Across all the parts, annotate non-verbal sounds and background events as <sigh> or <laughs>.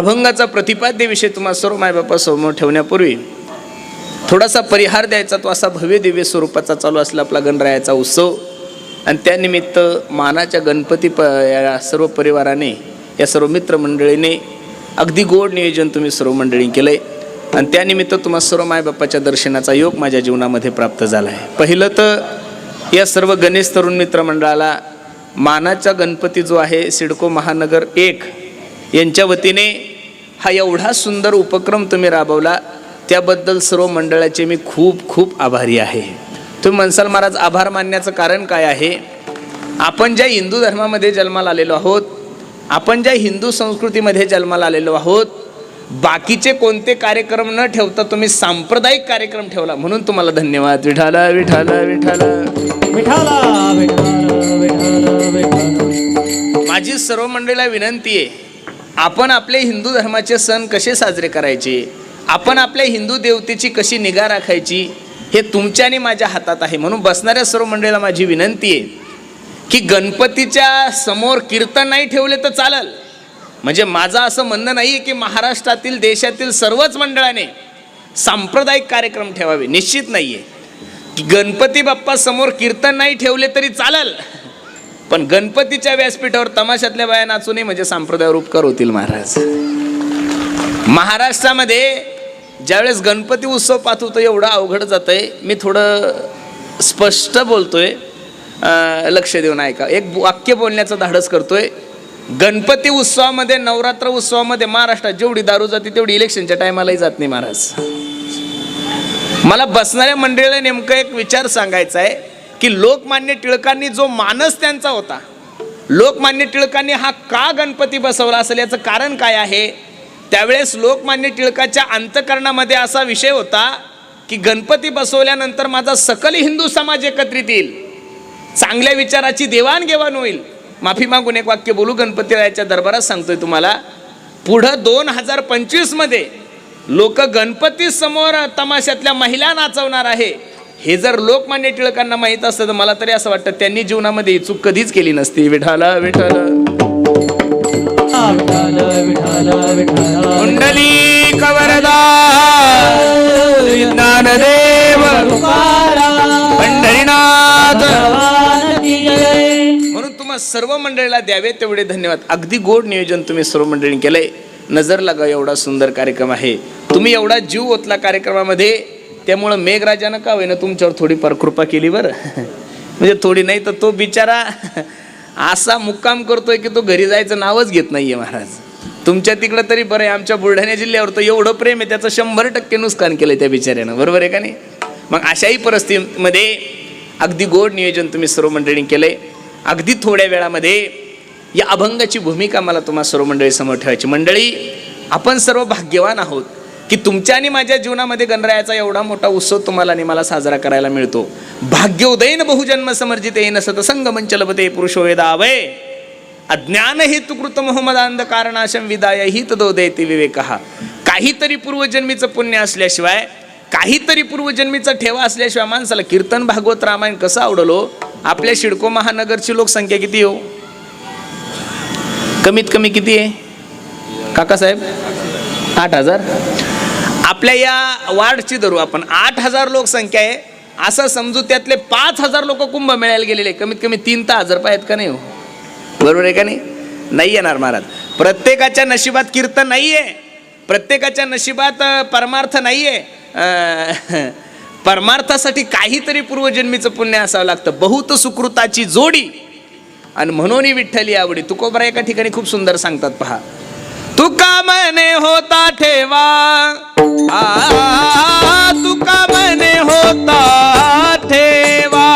अभंगाचा प्रतिपाद्य विषय तुम्हा सर्व मायबापासमोर ठेवण्यापूर्वी थोडासा परिहार द्यायचा तो असा भव्य दिव्य स्वरूपाचा चालू असला आपला गणरायाचा उत्सव. आणि त्यानिमित्त मानाच्या गणपती प या सर्व परिवाराने या सर्व मित्रमंडळीने अगदी गोड नियोजन तुम्ही सर्व मंडळी केलं आहे आणि त्यानिमित्त तुम्हा सर्व मायबापाच्या दर्शनाचा योग माझ्या जीवनामध्ये प्राप्त झाला आहे पहिलं तर या सर्व गणेश तरुण मित्रमंडळाला मानाचा गणपती जो आहे सिडको महानगर एक यांच्या वतीने हा एवढा सुंदर उपक्रम तुम्ही राबवला त्याबद्दल सर्व मंडळाचे मी खूप खूप आभारी आहे. तुम्ही म्हणसाल महाराज आभार मानण्याचं कारण काय आहे? आपण ज्या हिंदू धर्मामध्ये जन्माला आलेलो आहोत आपण ज्या हिंदू संस्कृतीमध्ये जन्माला आलेलो आहोत बाकीचे कोणते कार्यक्रम न ठेवता तुम्ही सांप्रदायिक कार्यक्रम ठेवला म्हणून तुम्हाला धन्यवाद. विठाला विठाला विठाला. विठाला विठाला विठाला विठाला. माझी सर्व मंडळीला विनंती आहे आपण आपले हिंदू धर्माचे सण कसे साजरे करायचे? आपण आपल्या हिंदू देवतेची कशी निगा राखायची? हे तुमच्या आणि माझ्या हातात आहे. म्हणून बसणाऱ्या सर्व मंडळीला माझी विनंती आहे की गणपतीच्या समोर कीर्तन नाही ठेवले तर चालल. म्हणजे माझं असं म्हणणं नाही आहे की महाराष्ट्रातील देशातील सर्वच मंडळाने सांप्रदायिक कार्यक्रम ठेवावे. निश्चित नाही आहे की गणपती बाप्पा समोर कीर्तन नाही ठेवले तरी चालल. पण गणपतीच्या व्यासपीठावर तमाशातल्या बाया नाचू नये म्हणजे सांप्रदाय उपकार होतील महाराज. महाराष्ट्रामध्ये ज्यावेळेस गणपती उत्सव पाहतो एवढं अवघड जात आहे मी थोडं स्पष्ट बोलतोय. लक्ष देऊन ऐका. एक वाक्य बोलण्याचं धाडस करतोय. गणपती उत्सवामध्ये नवरात्र उत्सवामध्ये महाराष्ट्रात जेवढी दारू जाते तेवढी इलेक्शनच्या टायमालाही जात नाही महाराज. मला बसणाऱ्या मंडळीला नेमकं एक विचार सांगायचा आहे. की लोकमान्य टिळकांनी जो मानस त्यांचा होता लोकमान्य टिळकांनी हा का गणपती बसवला असेल याचं कारण काय आहे? त्यावेळेस लोकमान्य टिळकाच्या अंतकरणामध्ये असा विषय होता की गणपती बसवल्यानंतर माझा सकल हिंदू समाज एकत्रित येईल. चांगल्या विचाराची देवाणघेवाण होईल. माफी मागून एक वाक्य बोलू गणपतीरायाच्या दरबारात सांगतोय तुम्हाला. पुढं दोन हजार पंचवीसमध्ये लोक गणपतीसमोर तमाशातल्या महिला नाचवणार आहे. हे जर लोकमान्य टिळकांना माहीत असतं तर मला तरी असं वाटतं त्यांनी जीवनामध्ये ही चूक कधीच केली नसती. विठाला विठाला कुंडली कवरदा ज्ञानदेव पंढरीनाथ. म्हणून तुम्हा सर्व मंडळीला द्यावे तेवढे धन्यवाद. अगदी गोड नियोजन तुम्ही सर्व मंडळी केलंय. नजर लागा एवढा सुंदर कार्यक्रम आहे. तुम्ही एवढा जीव ओतला कार्यक्रमामध्ये. त्यामुळं मेघराजानं का होईना तुमच्यावर थोडीफार कृपा केली बरं? म्हणजे थोडी नाही तर तो बिचारा असा मुक्काम करतोय की तो घरी जायचं नावच घेत नाहीये महाराज. तुमच्या तिकडं तरी बरं आहे आमच्या बुलढाणा जिल्ह्यावर तर एवढं प्रेम आहे त्याचं शंभर टक्के नुकसान केलं त्या बिचाऱ्यानं. बरोबर आहे का नाही? मग अशाही परिस्थितीमध्ये अगदी गोड नियोजन तुम्ही सर्व मंडळी केलंय. अगदी थोड्या वेळामध्ये या अभंगाची भूमिका मला तुम्हा सर्व मंडळी समोर ठेवायची. मंडळी आपण सर्व भाग्यवान आहोत. की तुमच्या आणि माझ्या जीवनामध्ये गणरायाचा एवढा मोठा उत्सव तुम्हाला आणि मला साजरा करायला मिळतो. भाग्योदयन बहुजन्म समर्जित येईन सतसंग मंचलपते पुरुषो वेदावय अज्ञान हेतुकृत मोहम्मदांध कारणाशम विदाय ही तदोदयती विवेक. काहीतरी पूर्वजन्मीचं पुण्य असल्याशिवाय काहीतरी पूर्वजन्मीचा ठेवा असल्याशिवाय माणसाला कीर्तन भागवत रामायण कसं आवडलो? आपल्या शिडको महानगरची लोकसंख्या किती हो? कमीत कमी किती आहे? काकासाहेब? आठ हजार? आपल्या या वार्डची धरू आपण. आठ हजार लोकसंख्या आहे. असं समजू त्यातले पाच हजार लोक कुंभ मिळायला गेलेले. कमीत कमी तीन तर हजार रुपये आहेत का नाही हो? बरोबर आहे का नाही? नाही येणार महाराज. प्रत्येकाच्या नशिबात कीर्तन नाही आहे प्रत्येकाच्या नशिबात परमार्थ नाही आहे <laughs> परमार्थासाठी काहीतरी पूर्वजन्मीचं पुण्य असावं लागतं. बहुत सुकृताची जोडी. आणि म्हणून विठ्ठली आवडी. तुकोबरा एका ठिकाणी खूप सुंदर सांगतात पहा. तुका मने होता ठेवा. आ, तुका मने होता ठेवा.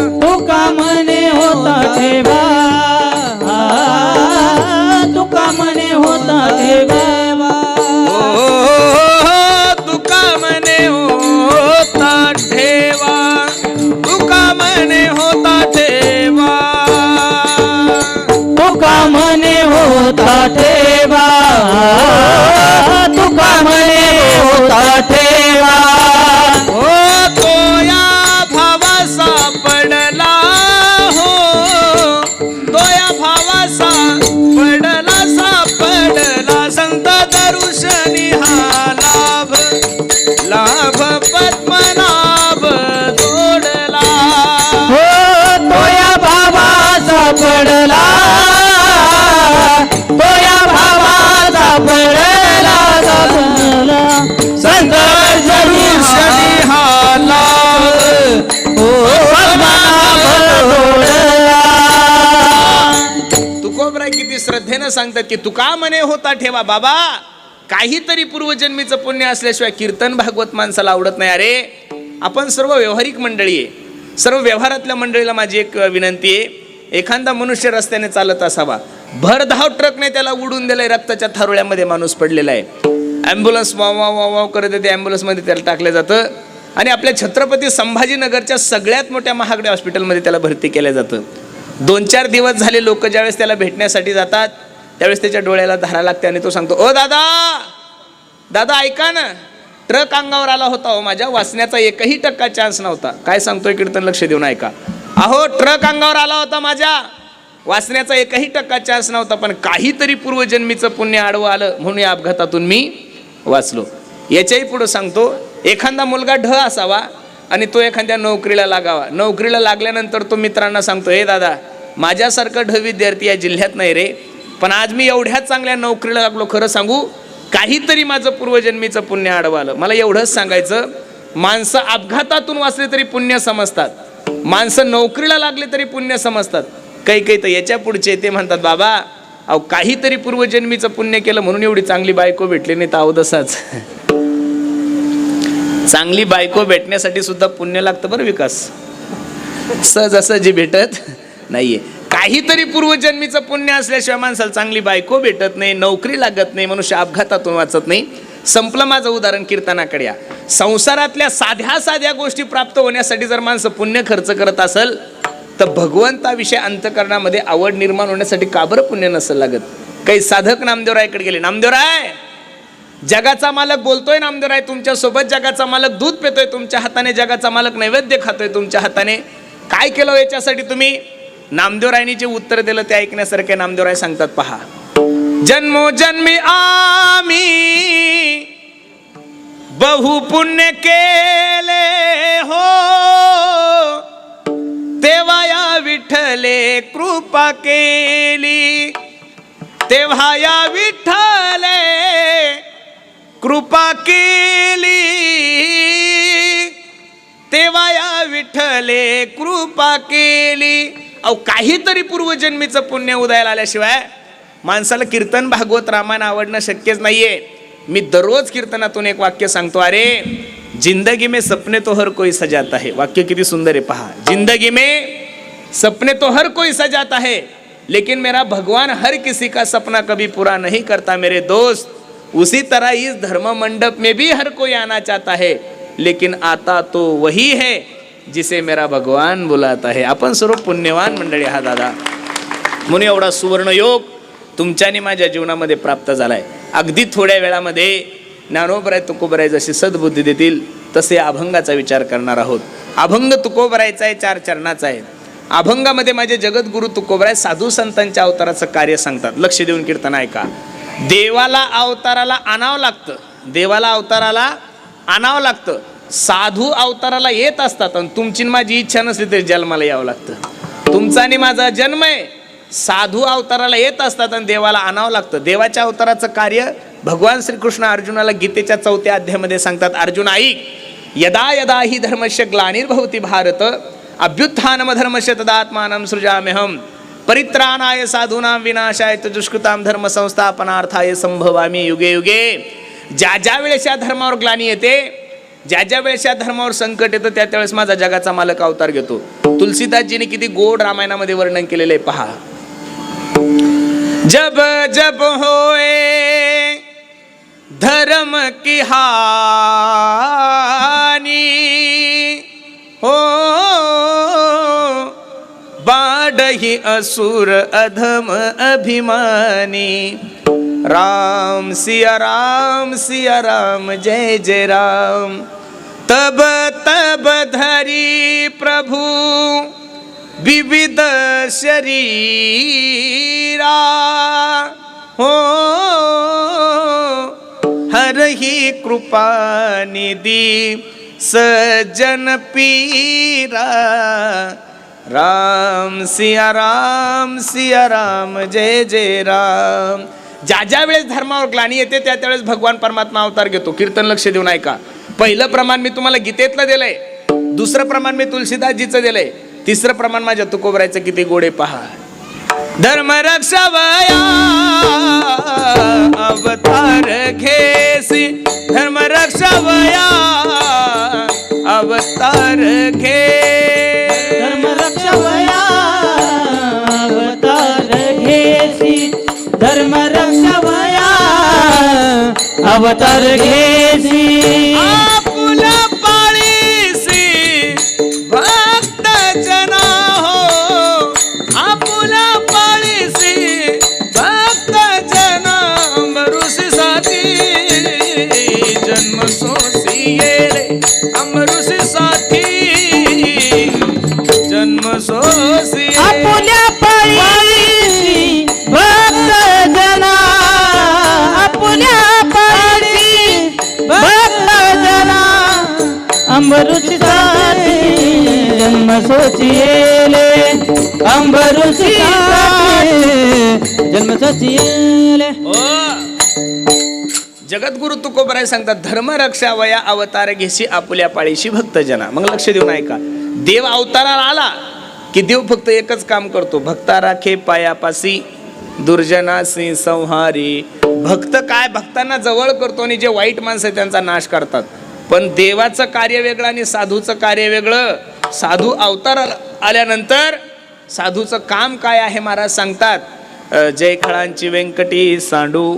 तुका मने होता ठेवा. तुका मने होता ठेवा. तुका मने होता ठेवा. तुका मने होता ठेवा. तुका मने होता ठेवा. तुका मने होता किती सांगतात की तुका मने होता ठेवा बाबा? काहीतरी पूर्वजन्मीचं पुण्य असल्याशिवाय कीर्तन भागवत माणसाला आवडत नाही. अरे आपण सर्व व्यवहारिक मंडळी आहे. सर्व व्यवहारातल्या मंडळीला माझी एक विनंती आहे. एखादा मनुष्य रस्त्याने चालत असावा. भरधाव ट्रकने त्याला उडून दिलंय रक्ताच्या थारोळ्यामध्ये माणूस पडलेला आहे. ॲम्ब्युलन्स वाव वाव वाव वाव करत येते ॲम्ब्युलन्समध्ये त्याला टाकलं जातं. आणि आपल्या छत्रपती संभाजीनगरच्या सगळ्यात मोठ्या महागड्या हॉस्पिटलमध्ये त्याला भरती केलं जातं. दोन चार दिवस झाले लोक ज्यावेळेस त्याला भेटण्यासाठी जातात. त्यावेळेस त्याच्या डोळ्याला धारा लागते आणि तो सांगतो ओ दादा दादा ऐका ना ट्रक अंगावर आला होता हो माझ्या वाचण्याचा एकही टक्का चान्स नव्हता. काय सांगतोय कीर्तन लक्ष देऊन ऐका. अहो ट्रक अंगावर आला होता माझ्या वाचण्याचा एकही टक्का चान्स नव्हता पण काहीतरी पूर्वजन्मीचं पुण्य आडवं आलं म्हणून या अपघातातून मी वाचलो. याच्याही पुढं सांगतो एखादा मुलगा ढ असावा आणि तो एखाद्या नोकरीला लागावा. नोकरीला लागल्यानंतर तो मित्रांना सांगतो हे दादा माझ्यासारखं ढ विद्यार्थी या जिल्ह्यात नाही रे पण आज मी एवढ्या चांगल्या नोकरीला लागलो खरं सांगू काहीतरी माझं पूर्वजन्मीचं पुण्य आडवं आलं मला एवढंच सांगायचं माणसं अपघातातून वाचले तरी पुण्य समजतात. माणसं नोकरीला लागले तरी पुण्य समजतात. काही काही तर याच्या पुढचे ते म्हणतात बाबा अहो काहीतरी पूर्वजन्मीचं पुण्य केलं म्हणून एवढी चांगली बायको भेटली नाही तर अवदसाच. चांगली बायको भेटण्यासाठी सुद्धा पुण्य लागतं बरं विकास. सहजासहजी भेटत नाहीये. काहीतरी पूर्वजन्मीचं पुण्य असल्याशिवाय माणसाला चांगली बायको भेटत नाही नोकरी लागत नाही मनुष्य अपघातातून वाचत नाही. संपलं माझं उदाहरण कीर्तनाकडे या. संसारातल्या साध्या साध्या गोष्टी प्राप्त होण्यासाठी जर माणसं पुण्य खर्च करत असेल तर भगवंताविषयी अंतकरणामध्ये आवड निर्माण होण्यासाठी का बरं पुण्य नसेल लागत? काही साधक नामदेवरायकडे गेले. नामदेवराय जगाचा मालक बोलतोय नामदेवराय तुमच्यासोबत जगाचा मालक दूध पितोय तुमच्या हाताने जगाचा मालक नैवेद्य खातोय तुमच्या हाताने. काय केलं याच्यासाठी तुम्ही? नामदेवरायनी जे उत्तर दिलं ते ऐकण्यासारखे नामदेवराय सांगतात पहा. जन्मो जन्मी आम्ही बहु पुण्य केले हो. तेव्हा या विठ्ठले कृपा केली. तेव्हा या विठ्ठले कृपा केली. तेव्हा या विठ्ठले कृपा केली. अहो काहीतरी पूर्वजन्मीचं पुण्य उदयाला आल्याशिवाय माणसाला कीर्तन भागवत रामायण आवडणं शक्यच नाहीये. मी दररोज कीर्तनातून एक वाक्य सांगतो अरे जिंदगी में सपने तो हर कोई सजाता है. वाक्य किती सुंदर आहे पहा. जिंदगी में सपने तो हर कोई सजाता है लेकिन मेरा भगवान हर किसी का सपना कभी पूरा नहीं करता मेरे दोस्त। उसी तरह इस धर्म मंडप में भी हर कोई आना चाहता है लेकिन आता तो वही है। जिसे मेरा भगवान बोलात आहे आपण सर्व पुण्यवान मंडळी हा दादा. म्हणून एवढा सुवर्ण योग तुमच्याने माझ्या जीवनामध्ये प्राप्त झालाय. अगदी थोड्या वेळामध्ये ज्ञानोबराय तुकोबराय जशी सद्बुद्धी देतील तसे अभंगाचा विचार करणार आहोत. अभंग तुकोबरायचा आहे चार चरणाचा आहे. अभंगामध्ये माझे जगद्गुरु तुकोबराय साधू संतांच्या अवताराचं कार्य सांगतात. लक्ष देऊन कीर्तन ऐका. देवाला अवताराला आणावं लागतं. देवाला अवताराला आणावं लागतं. साधू अवताराला येत असतात आणि तुमची न माझी इच्छा नसली तरी जन्माला यावं लागतं. तुमचा आणि माझा जन्म आहे. साधू अवताराला येत असतात आणि देवाला आणावं लागतं. देवाच्या अवताराचं कार्य भगवान श्रीकृष्ण अर्जुनाला गीतेच्या चौथ्या अध्यायामध्ये सांगतात अर्जुन ऐक यदा यदा ही धर्मस्य ग्लानिर्भवती भारत अभ्युत्थानम धर्मस्य तदात्मानं सृजाम्यहम परित्राणाय साधूनां विनाशाय च दुष्कृतां धर्म संस्थापनार्थाय संभवामी युगे युगे. ज्या ज्या वेळेस या धर्मावर ग्लानी येते ज्या ज्या वेळेस या धर्मावर संकट येतं त्या त्यावेळेस माझा जगाचा मालक अवतार घेतो. तुलसीदासजीने किती गोड रामायणामध्ये वर्णन केलेलं आहे पहा. जब जब होए धर्म की हानी हो बाडही असुर अधम अभिमानी। राम सिया राम सिया राम जय जय राम। तब तब धरी प्रभु विविध शरीरा। हो हर ही कृपा निधि सज्जन पीरा। राम सिया राम सिया राम जय जय राम। ज्या ज्या वेळेस धर्मावर ग्लानी येते त्या त्यावेळेस भगवान परमात्मा अवतार घेतो. कीर्तन लक्ष देऊन ऐका. पहिलं प्रमाण मी तुम्हाला गीतेतलं दिलंय. दुसरं प्रमाण मी तुलसीदासजीचं दिलंय. तिसरं प्रमाण माझ्या तुकोबरायचं किती गोडे पहा. धर्म रक्षावया अवतार घेसी. धर्म रक्षावया अवतार घे धर्म रक्षावया अवतार घेसी. धर्म अवतार घेसी अंबरुची साठी जन्म सोचिले अंबरुची साठी जन्म सोचिले जगद्गुरु तुकोबराय सांगतात धर्म रक्षावया अवतार घेशी आपुल्या पाळीशी भक्तजना. मग लक्ष देऊन ऐका. देव अवताराला आला की देव फक्त एकच काम करतो. भक्ता राखे पायापासी दुर्जनासी संहारी. भक्त काय? भक्तांना जवळ करतो आणि जे वाईट माणसं त्यांचा नाश करतात. पण देवाचं कार्य वेगळं आणि साधूचं कार्य वेगळं. साधू अवतार आल्यानंतर साधूचं काम काय आहे महाराज सांगतात. जयखळांची जय खळांची व्यंकटी सांडू.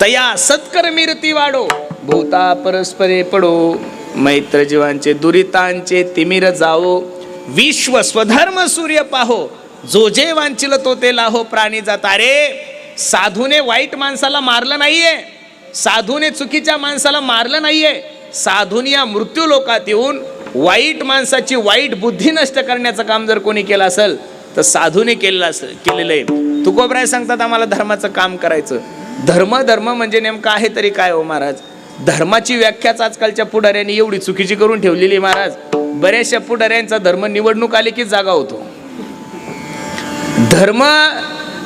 तया सत्कर्मीरती वाढो. भूता परस्परे पडो. मैत्र जीवांचे दुरितांचे तिमिर जावो. विश्व स्वधर्म सूर्य पाहो. जो जे वांचिल तो ते लाहो. प्राणी जाता रे. साधूने वाईट माणसाला मारलं नाहीये. साधूने चुकीच्या माणसाला मारलं नाहीये. साधून या मृत्यू लोकात येऊन वाईट माणसाची वाईट बुद्धी नष्ट करण्याचं काम जर कोणी केलं असेल तर साधूने केलेलं असेल केलेलं आहे. तुकोबराय सांगतात आम्हाला धर्माचं काम करायचं. धर्म धर्म म्हणजे नेमकं आहे तरी काय हो महाराज? धर्माची व्याख्याच आजकालच्या पुढाऱ्यांनी एवढी चुकीची करून ठेवलेली आहे महाराज. बऱ्याचशा पुढाऱ्यांचा धर्म निवडणूक आली की जागा होतो. धर्म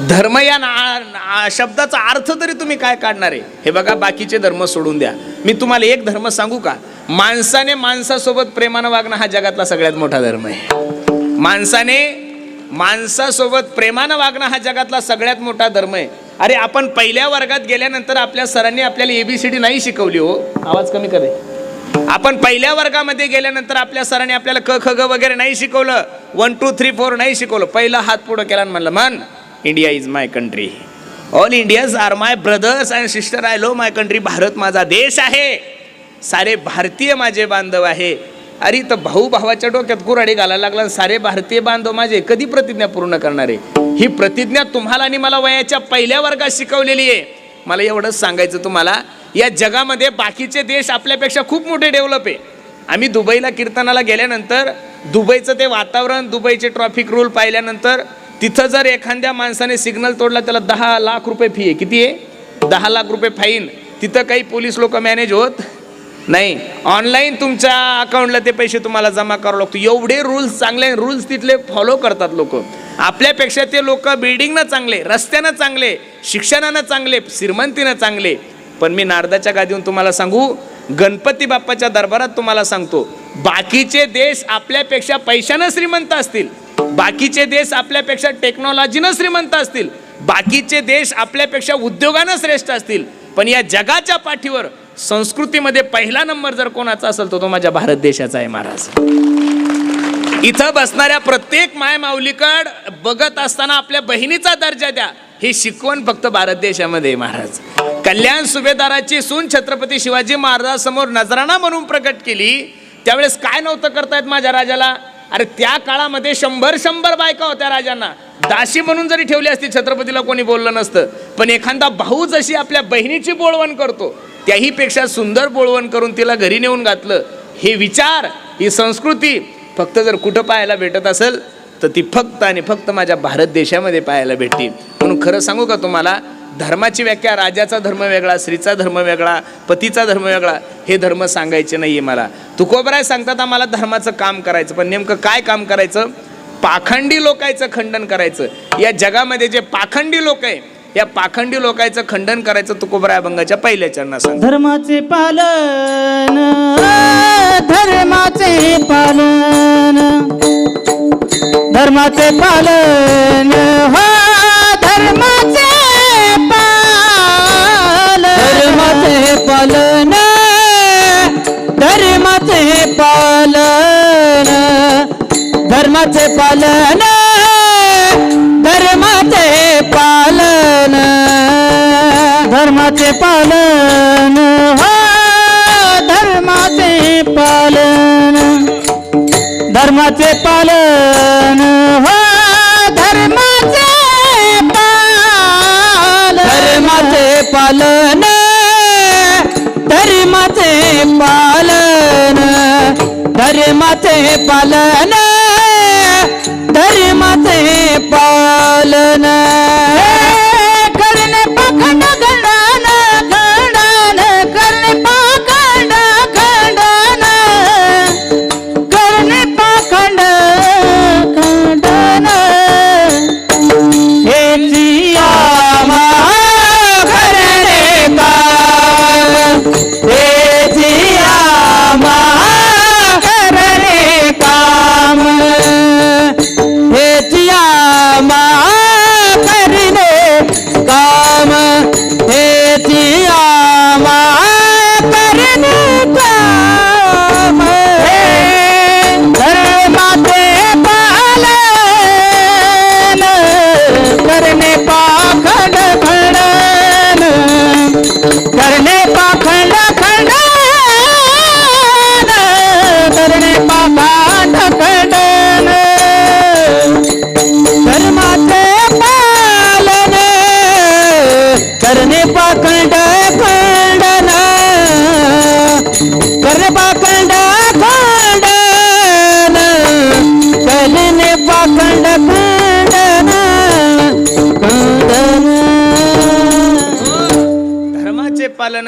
धर्म या ना- शब्दाचा अर्थ तरी तुम्ही काय काढणार आहे? हे बघा बाकीचे धर्म सोडून द्या. मी तुम्हाला एक धर्म सांगू का? माणसाने माणसासोबत प्रेमानं वागणं हा जगातला सगळ्यात मोठा धर्म आहे. माणसाने माणसासोबत प्रेमानं वागणं हा जगातला सगळ्यात मोठा धर्म आहे. अरे आपण पहिल्या वर्गात गेल्यानंतर आपल्या सरांनी आपल्याला एबीसीडी नाही शिकवली हो. आवाज कमी करे आपण पहिल्या वर्गामध्ये गेल्यानंतर आपल्या सरांनी आपल्याला क ख ग वगैरे नाही शिकवलं. वन टू थ्री फोर नाही शिकवलं. पहिला हात पुढं केला आणि म्हणलं म्हण India is my country all Indians are my brothers and sister I love my country Bharat माझा देश आहे. सारे भारतीय माझे बांधव आहे. अरे तर भाऊ भावाच्या डोक्यात कुराडी घालायला लागला आणि सारे भारतीय बांधव माझे कधी प्रतिज्ञा पूर्ण करणार? आहे ही प्रतिज्ञा तुम्हाला आणि मला वयाच्या पहिल्या वर्गात शिकवलेली आहे. मला एवढंच सांगायचं तुम्हाला या जगामध्ये बाकीचे देश आपल्यापेक्षा खूप मोठे डेव्हलप आहे. आम्ही दुबईला कीर्तनाला गेल्यानंतर दुबईचं ते वातावरण दुबईचे ट्रॉफिक रूल पाहिल्यानंतर तिथं जर एखाद्या माणसाने सिग्नल तोडला त्याला दहा लाख रुपये फी आहे. किती आहे? दहा लाख रुपये फाईन तिथं काही पोलीस लोक मॅनेज होत नाही. ऑनलाईन तुमच्या अकाउंटला ते पैसे तुम्हाला जमा करावं लागतो. एवढे रूल्स चांगले रूल्स तिथले फॉलो करतात लोक. आपल्यापेक्षा ते लोक बिल्डिंगनं चांगले रस्त्यानं चांगले शिक्षणानं चांगले श्रीमंतीनं चांगले. पण मी नारदाच्या गादीहून तुम्हाला सांगू गणपती बाप्पाच्या दरबारात तुम्हाला सांगतो बाकीचे देश आपल्यापेक्षा पैशानं श्रीमंत असतील. बाकीचे देश आपल्यापेक्षा टेक्नॉलॉजीनं श्रीमंत असतील. बाकीचे देश आपल्यापेक्षा उद्योगानं श्रेष्ठ असतील. पण या जगाच्या पाठीवर संस्कृतीमध्ये पहिला नंबर जर कोणाचा असेल तर तो माझ्या भारत देशाचा आहे महाराज. इथं बसणाऱ्या प्रत्येक माय माऊलीकड बघत असताना आपल्या बहिणीचा दर्जा द्या. ही शिकवण फक्त भारत देशामध्ये महाराज. कल्याण सुभेदाराची सून छत्रपती शिवाजी महाराजांसमोर नजराणा म्हणून प्रकट केली. त्यावेळेस काय नव्हतं करतायत माझ्या राजाला? अरे त्या काळामध्ये शंभर शंभर बायका होत्या राजांना. दाशी म्हणून जरी ठेवली असती छत्रपतीला कोणी बोललं नसतं. पण एखादा भाऊ जशी आपल्या बहिणीची बोळवण करतो त्याही पेक्षा सुंदर बोळवण करून तिला घरी नेऊन घातलं हे विचार ही संस्कृती फक्त जर कुठं पाहायला भेटत असेल तर ती फक्त आणि फक्त माझ्या भारत देशामध्ये पाहायला भेटतील. म्हणून खरं सांगू का तुम्हाला धर्माची व्याख्या राजाचा धर्म वेगळा स्त्रीचा धर्म वेगळा पतीचा धर्म वेगळा हे धर्म सांगायचे नाही आहे मला. तुकोबराय सांगतात आम्हाला धर्माचं काम करायचं पण नेमकं काय काम करायचं? पाखंडी लोकायचं खंडन करायचं. या जगामध्ये जे पाखंडी लोक आहे या पाखंडी लोकांचं खंडन करायचं तुकोबराय अभंगाच्या पहिल्या चरणात धर्माचे पालन धर्माचे पालन. धर्माचे पालन हो धर्माचे पालन धर्माचे पालन धर्माचे पालन धर्माचे पालन धर्माचे पालन धर्माचे पालन हो धर्माचे पालन धर्माचे पालन धर्माचे पालन धर्माचे पालन.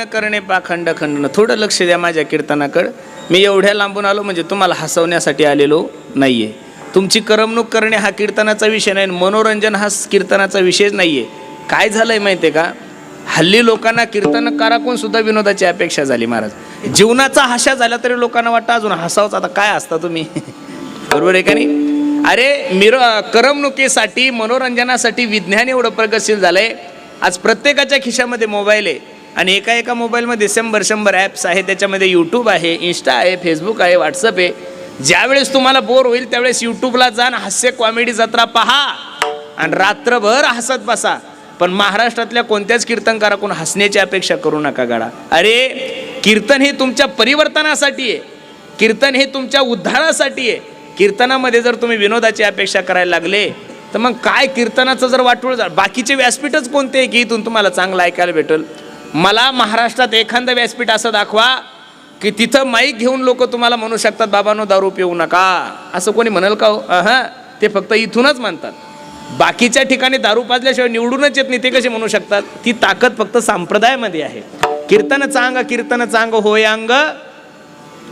करणे पाखंड खंडन. थोडं लक्ष द्या माझ्या कीर्तनाकडं. मी एवढ्या लांबून आलो म्हणजे तुम्हाला हसवण्यासाठी आलेलो नाहीये. तुमची करमणूक करणे हा कीर्तनाचा विषय नाही मनोरंजन हा कीर्तनाचा विषयच नाहीये. काय झालंय माहितीये का? हल्ली लोकांना कीर्तनकाराकून सुद्धा विनोदाची अपेक्षा झाली महाराज. जीवनाचा हाशा झाला तरी लोकांना वाटतं अजून हसावच. आता काय असता तुम्ही? <laughs> बरोबर आहे का नाही? अरे मिर करमणुकीसाठी मनोरंजनासाठी विज्ञान एवढं प्रगतशील झालंय. आज प्रत्येकाच्या खिशामध्ये मोबाईल आहे. आणि एका एका मोबाईलमध्ये शंभर शंभर ॲप्स आहे त्याच्यामध्ये यूट्यूब आहे इन्स्टा आहे फेसबुक आहे व्हॉट्सअप आहे. ज्यावेळेस तुम्हाला बोर होईल त्यावेळेस यूट्यूबला जाण हास्य कॉमेडी जत्रा पहा. आणि रात्रभर हसत बसा. पण महाराष्ट्रातल्या कोणत्याच कीर्तनकाराकडून हसण्याची अपेक्षा करू नका गाडा. अरे कीर्तन हे तुमच्या परिवर्तनासाठी आहे. कीर्तन हे तुमच्या उद्धारासाठी आहे. कीर्तनामध्ये जर तुम्ही विनोदाची अपेक्षा करायला लागले तर मग काय कीर्तनाचं जर वाटोळ झालं? बाकीचे व्यासपीठच कोणते आहे की इथून तुम्हाला चांगलं ऐकायला भेटेल? मला महाराष्ट्रात एखादं व्यासपीठ असं दाखवा की तिथं माईक घेऊन लोक तुम्हाला म्हणू शकतात बाबांनो दारू पिऊ नका. असं कोणी म्हणाल का हो? ते फक्त इथूनच म्हणतात बाकीच्या ठिकाणी दारू पाजल्याशिवाय निवडूनच येत नाही ते कसे म्हणू शकतात? ती ताकद फक्त संप्रदायामध्ये आहे. कीर्तन चांग कीर्तन चांग होय अंग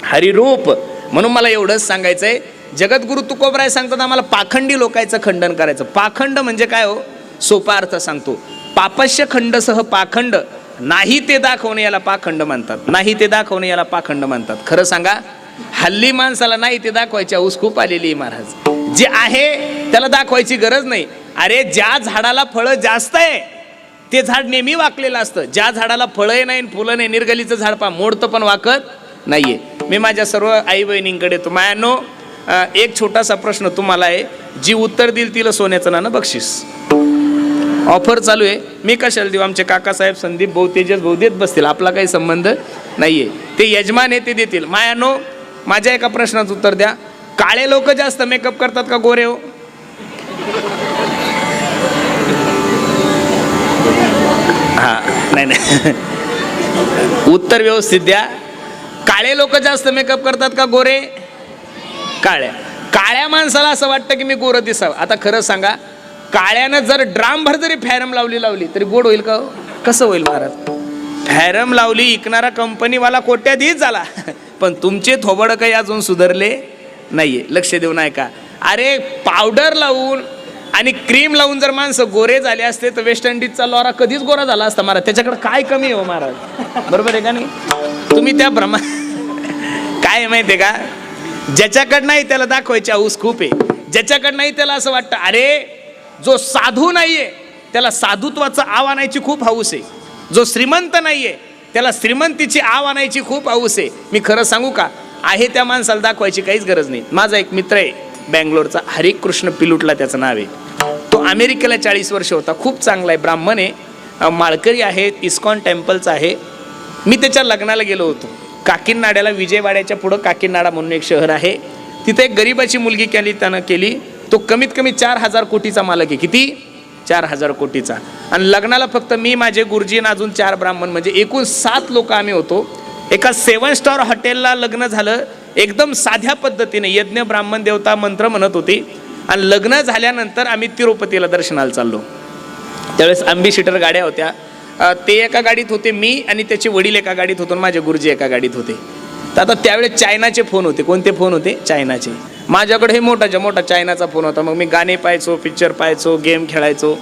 हरिरूप म्हणून मला एवढंच सांगायचंय. जगद्गुरु तुकोबराय सांगतात आम्हाला पाखंडी लोकांचं खंडन करायचं. पाखंड म्हणजे काय हो? सोपा अर्थ सांगतो. पापश्य खंडसह पाखंड. नाही ते दाखवणे याला पाखंड म्हणतात. नाही ते दाखवणे याला पाखंड म्हणतात. खरं सांगा हल्ली माणसाला नाही ते दाखवायची ऊस खूप आलेली आहे महाराज. जे आहे त्याला दाखवायची गरज नाही. अरे ज्या झाडाला फळं जास्त आहे ते झाड नेहमी वाकलेलं असतं. ज्या झाडाला फळंही नाही फुलं नाही निर्गलीचं झाड पा मोडतं पण वाकत नाहीये. मी माझ्या सर्व आई बहिणींकडे तो मायानो एक छोटासा प्रश्न तुम्हाला आहे. जी उत्तर देईल तिला सोन्याचं नाणं बक्षीस. ऑफर चालू आहे. मी कशाला देऊ? आमचे काकासाहेब संदीप भाऊ तेजस भाऊ देत बसतील. आपला काही संबंध नाही आहे ते यजमान आहे ते देतील. मायानो माझ्या एका प्रश्नाचं उत्तर द्या. काळे लोक जास्त मेकअप करतात का गोरे हो? हां नाही नाही. उत्तर व्यवस्थित द्या. काळे लोक जास्त मेकअप करतात का गोरे? काळ्या काळ्या माणसाला असं वाटतं की मी गोरं दिसावं. आता खरं सांगा काळ्यानं जर ड्रामभर जरी फॅरम लावली लावली तरी गोड होईल का हो? कसं होईल महाराज? फॅरम लावली इकणारा कंपनीवाला कोट्याधीश झाला. पण तुमचे थोबड काही अजून सुधारले नाहीये. लक्ष देऊ नाही का अरे पावडर लावून आणि क्रीम लावून जर माणसं गोरे झाले असते तर वेस्ट इंडिजचा लॉरा कधीच गोरा झाला असता महाराज. त्याच्याकडे काय कमी आहे हो महाराज? बरोबर आहे का नाही? तुम्ही त्या भ्रमा काय आहे का? ज्याच्याकडं नाही त्याला दाखवायची ऊस खूप आहे. ज्याच्याकडं नाही त्याला असं वाटतं अरे जो साधू नाही आहे त्याला साधुत्वाचं आव आणायची खूप हौस आहे. जो श्रीमंत नाही आहे त्याला श्रीमंतीची आव आणायची खूप हौस आहे. मी खरं सांगू का? आहे त्या माणसाला दाखवायची काहीच गरज नाही. माझा एक मित्र आहे बँगलोरचा हरिकृष्ण पिलुटला त्याचं नाव आहे. तो अमेरिकेला चाळीस वर्ष होता खूप चांगला आहे ब्राह्मण आहे. माळकरी आहे इस्कॉन टेम्पलचा आहे. मी त्याच्या लग्नाला गेलो होतो. काकीनाड्याला विजयवाड्याच्या पुढं काकीनाडा म्हणून एक शहर आहे. तिथे एक गरीबाची मुलगी केली त्यानं केली. तो कमीत कमी चार हजार कोटीचा मालक आहे. किती? चार हजार कोटीचा. आणि लग्नाला फक्त मी माझे गुरुजी आणि अजून चार ब्राह्मण म्हणजे एकूण सात लोक आम्ही होतो. एका सेवन स्टार हॉटेलला लग्न झालं. एकदम साध्या पद्धतीने यज्ञ ब्राह्मण देवता मंत्र म्हणत होती. आणि लग्न झाल्यानंतर आम्ही तिरुपतीला दर्शनाला चाललो. त्यावेळेस आंबी सीटर गाड्या होत्या. ते एका गाडीत होते मी आणि त्याचे वडील एका गाडीत होतो आणि माझे गुरुजी एका गाडीत होते. तर आता त्यावेळेस चायनाचे फोन होते. कोणते फोन होते? चायनाचे. माझ्याकडे हे मोठाच्या मोठा चायनाचा फोन होता. मग मी गाणे पाहायचो पिक्चर पाहायचो गेम खेळायचो.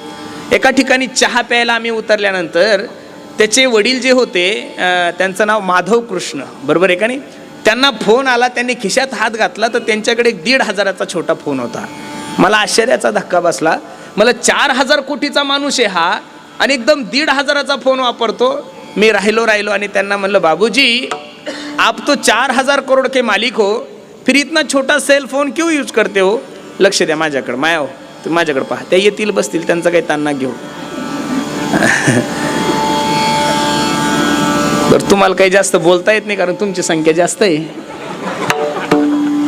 एका ठिकाणी चहा प्यायला आम्ही उतरल्यानंतर त्याचे वडील जे होते त्यांचं नाव माधव कृष्ण. बरोबर आहे का नाही? त्यांना फोन आला त्यांनी खिशात हात घातला तर त्यांच्याकडे एक दीड हजाराचा छोटा फोन होता. मला आश्चर्याचा धक्का बसला. मला चार हजार कोटीचा माणूस आहे हा आणि एकदम दीड हजाराचा फोन वापरतो. मी राहिलो राहिलो आणि त्यांना म्हणलं बाबूजी आप तो चार हजार करोड के मालिक हो फिर इतना छोटा सेल फोन क्यों यूज करते हो? लक्ष द्या माझ्याकडं माया हो तुम्ही माझ्याकडे पहा. त्या येतील बसतील त्यांचा काही तान्ना घेऊ. <laughs> तर तुम्हाला काही जास्त बोलता येत नाही कारण तुमची संख्या जास्त आहे.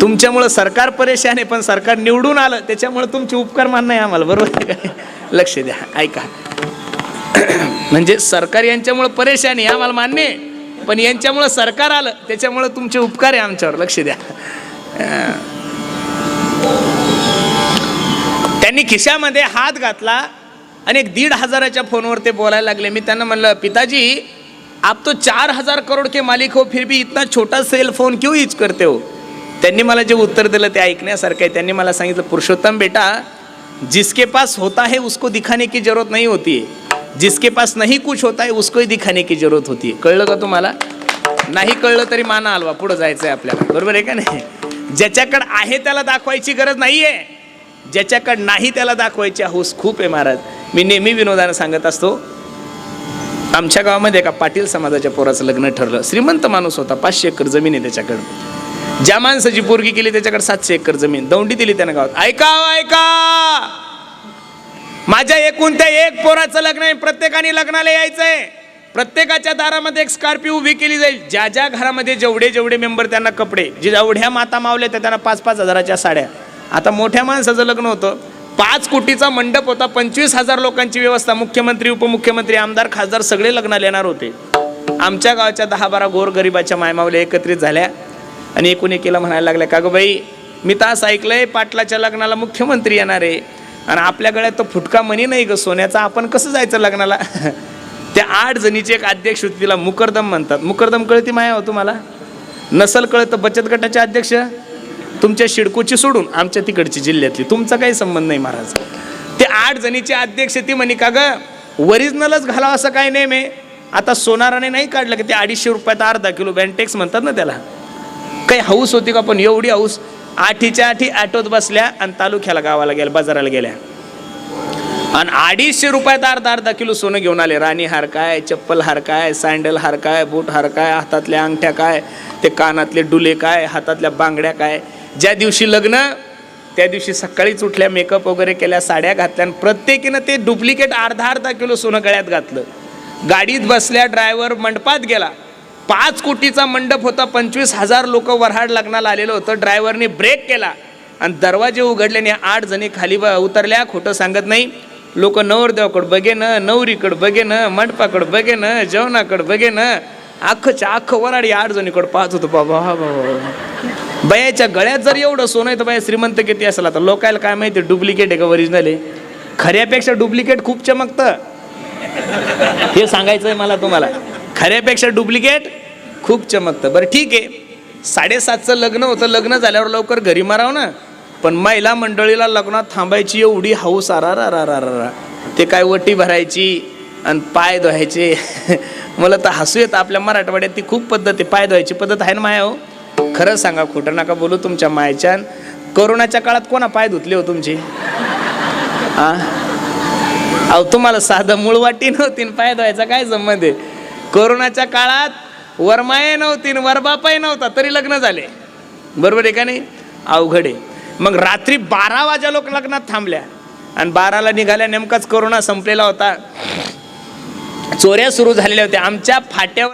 तुमच्यामुळं सरकार परेशान आहे पण सरकार निवडून आलं त्याच्यामुळे तुमचे उपकार मानणं आहे आम्हाला बरोबर आहे काय लक्ष द्या ऐका. <clears throat> म्हणजे सरकार यांच्यामुळं परेशान आहे आम्हाला मान्य आहे. पण यांच्यामुळं सरकार आलं. त्याच्यामुळं तुमचे उपकार आहे आमच्यावर. लक्ष द्या. त्यांनी खिशामध्ये हात घातला आणि एक दीड हजाराच्या फोनवर ते बोलायला लागले. मी त्यांना म्हणलं पिताजी आप तो चार हजार करोड के मालिक हो फिर भी इतना छोटा सेल फोन क्यों यूज करते हो? त्यांनी मला जे उत्तर दिलं ते ऐकण्यासारखं आहे. त्यांनी मला सांगितलं पुरुषोत्तम बेटा जिसके पास होता है उसको दिखाने की जरूरत नहीं होती है. जिसके पास नहीं कुछ होता है उसकोही दिखाने की जरूरत होती है। कळलं का तुम्हाला? नाही कळलं तरी माना हलवा पुढं जायचं आहे आपल्याला. बरोबर आहे का नाही? ज्याच्याकडं आहे त्याला दाखवायची गरज नाही आहे ज्याच्याकडं नाही त्याला दाखवायची हौस खूप आहे महाराज. मी नेहमी विनोदानं सांगत असतो आमच्या गावामध्ये एका पाटील समाजाच्या पोराचं लग्न ठरलं. श्रीमंत माणूस होता पाचशे एकर जमीन आहे त्याच्याकडं. ज्या माणसाची पोरगी केली त्याच्याकडे सातशे एकर जमीन. दौंडी दिली त्यानं गावात. ऐका ऐका! माझ्या एकूण त्या एक पोराचं लग्न आहे. प्रत्येकाने लग्नाला यायचं आहे प्रत्येकाच्या दारामध्ये एक स्कॉर्पिओ उभी केली जाईल. ज्या ज्या घरामध्ये जेवढे जेवढे मेंबर त्यांना कपडे जे जेवढ्या माता मावल्या त्या त्यांना पाच पाच हजाराच्या साड्या. आता मोठ्या माणसाचं लग्न होतं. पाच कोटीचा मंडप होता. पंचवीस हजार लोकांची व्यवस्था. मुख्यमंत्री उपमुख्यमंत्री आमदार खासदार सगळे लग्नाला येणार होते. आमच्या गावाच्या दहा बारा गोरगरिबाच्या मायमावल्या एकत्रित झाल्या. आणि एकूण एकीला म्हणायला लागल्या का गं बाई मी तर असं ऐकलंय पाटलाच्या लग्नाला मुख्यमंत्री येणार आहे. आणि आपल्या गळ्यात तो फुटका मनी नाही ग सोन्याचा. आपण कसं जायचं लग्नाला? <laughs> त्या आठ जणीचे एक अध्यक्ष होती तिला मुकरदम म्हणतात. मुकरदम कळती माया हो तुम्हाला? नसल कळतं बचत गटाचे अध्यक्ष? तुमच्या शिडकोची सोडून आमच्या तिकडची जिल्ह्यातली. तुमचा काही संबंध नाही महाराज. ते आठ जणीचे अध्यक्ष ती म्हणे का ग ओरिजिनलच घालावं असं काही नाही मे आता सोनाराने नाही काढलं की? ते अडीचशे रुपयात अर्धा किलो बँटेक्स म्हणतात ना त्याला. काही हाऊस होती का पण एवढी हाऊस आठीच्या आठी ॲटोत बसल्या आणि तालुक्याला गावाला गेल्या बाजाराला गेल्या. आणि अडीचशे रुपयात अर्धा अर्धा किलो सोनं घेऊन आले. राणी हार काय चप्पल हार काय सँडल हार काय बूट हार काय हातातल्या अंगठ्या काय ते कानातले डुले काय हातातल्या बांगड्या काय. ज्या दिवशी लग्न त्या दिवशी सकाळीच उठल्या मेकअप वगैरे केल्या साड्या घातल्या आणि प्रत्येकीनं ते डुप्लिकेट अर्धा अर्धा किलो सोनं गळ्यात घातलं. गाडीत बसल्या ड्रायव्हर मंडपात गेला. पाच कोटीचा मंडप होता पंचवीस हजार लोक वऱ्हाड लग्नाला आलेलं होतं ड्रायव्हरने ब्रेक केला आणि दरवाजे उघडल्याने आठ जणी खाली उतरल्या खोटं सांगत नाही. लोक नवरदेवाकडं बघे न नवरीकडं बघे न मंडपाकडं बघे न जेवणाकडं बघे न अख्खच्या अख्खं वराड या आठ जणीकडं पाहत होतो बाबा हा बाबा बयाच्या गळ्यात जर एवढं सोनं आहे तर बाया श्रीमंत किती असेल आता? लोकायला काय माहिती डुप्लिकेट आहे का ओरिजिनल आहे? खऱ्यापेक्षा डुप्लिकेट खूप चमकतं. हे सांगायचं आहे मला तुम्हाला. खऱ्यापेक्षा डुप्लिकेट खूप चमकतं. बरं ठीक आहे. साडेसातचं लग्न होतं. लग्न झाल्यावर लवकर घरी मारावं ना. पण महिला मंडळीला लग्नात थांबायची एवढी हौस आरा रा रा रा रा ते काय वटी भरायची आणि पाय धुवायचे. <laughs> मला तर हसू येतं. आपल्या मराठवाड्यात ती खूप पद्धत आहे. पाय धुवायची पद्धत आहे ना माया हो? खरं सांगा खोटं नका बोलू तुमच्या मायच्या. कोरोनाच्या काळात कोणा पाय धुतले हो तुमचे? आ? अहो तुम्हाला साधं मूळ वाटी नव्हती पाय धुवायचा काय संबंध आहे? कोरोनाच्या काळात वरमाये नव्हती वरबापाही नव्हता तरी लग्न झाले. बरोबर आहे का नाही? अवघड आहे. मग रात्री बारा वाजा लोक लग्नात थांबल्या. आणि बाराला निघाल्या नेमकाच कोरोना संपलेला होता. चोऱ्या सुरू झालेल्या होत्या. आमच्या फाट्यावर